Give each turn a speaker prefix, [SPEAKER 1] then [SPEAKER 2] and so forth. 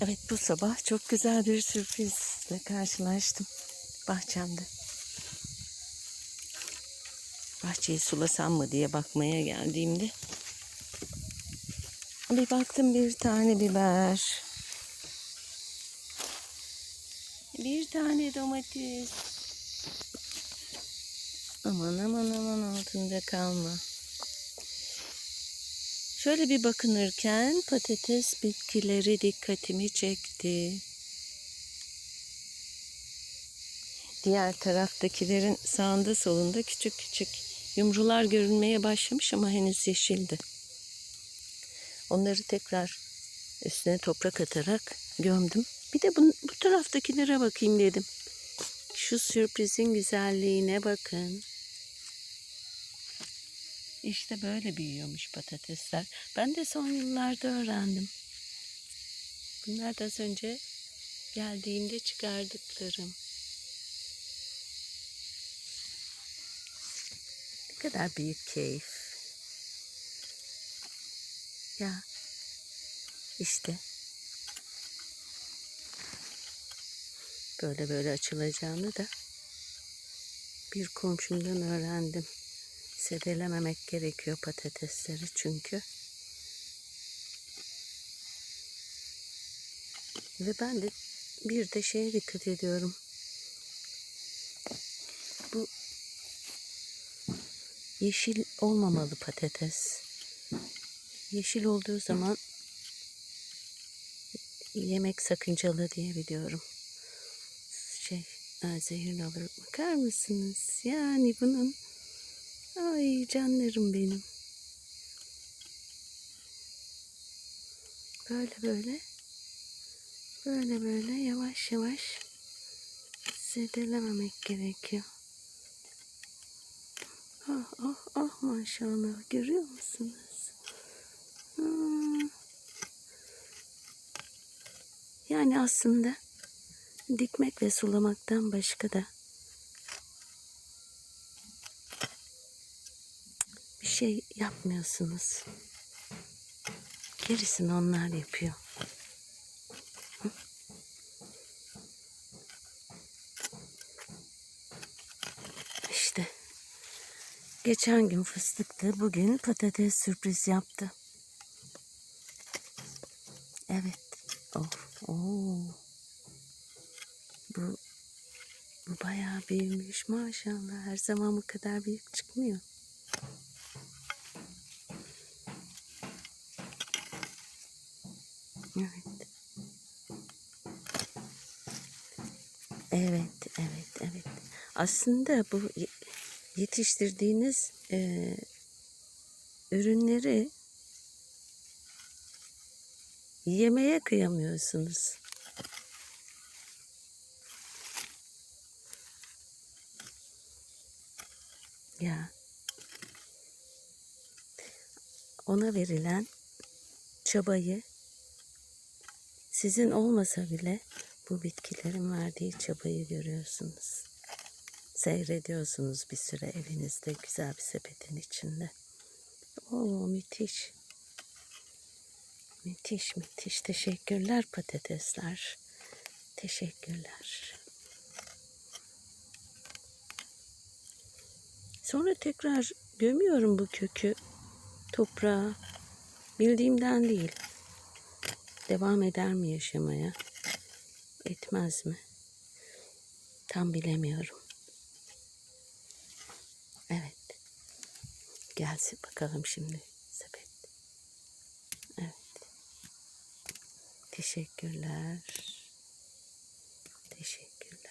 [SPEAKER 1] Evet bu sabah çok güzel bir sürprizle karşılaştım bahçemde. Bahçeyi sulasam mı diye bakmaya geldiğimde bir baktım bir tane biber. Bir tane domates. Aman aman aman altında kalma. Şöyle bir bakınırken patates bitkileri dikkatimi çekti. Diğer taraftakilerin sağında solunda küçük küçük yumrular görünmeye başlamış ama henüz yeşildi. Onları tekrar üstüne toprak atarak gömdüm. Bir de bu, bu taraftakilere bakayım dedim. Şu sürprizin güzelliğine bakın. İşte böyle büyüyormuş patatesler. Ben de son yıllarda öğrendim. Bunlar da az önce geldiğinde çıkardıklarım. Ne kadar büyük keyif. Ya işte böyle böyle açılacağını da bir komşumdan öğrendim. Sedelememek gerekiyor patatesleri çünkü. Ve ben de bir de şeye dikkat ediyorum. Bu yeşil olmamalı patates. Yeşil olduğu zaman yemek sakıncalı diye biliyorum. Şey, ha, zehirli olur. Bakar mısınız? Yani bunun Ay canlarım benim. Böyle böyle. Böyle böyle yavaş yavaş zedelememek gerekiyor. Ah ah ah maşallah görüyor musunuz? Hmm. Yani aslında dikmek ve sulamaktan başka da şey yapmıyorsunuz. Gerisini onlar yapıyor. İşte geçen gün fıstıktı, bugün patates sürpriz yaptı. Evet. Oh, oh. Bu bu bayağı büyümüş maşallah. Her zaman bu kadar büyük çıkmıyor. Evet. Evet, evet, evet. Aslında bu ye- yetiştirdiğiniz e, ürünleri yemeye kıyamıyorsunuz. Ya. Ona verilen çabayı sizin olmasa bile bu bitkilerin verdiği çabayı görüyorsunuz. Seyrediyorsunuz bir süre evinizde güzel bir sepetin içinde. Oo müthiş. Müthiş müthiş. Teşekkürler patatesler. Teşekkürler. Sonra tekrar gömüyorum bu kökü toprağa. Bildiğimden değil. Devam eder mi yaşamaya? Etmez mi? Tam bilemiyorum. Evet. Gelsin bakalım şimdi sepet. Evet. Teşekkürler. Teşekkür.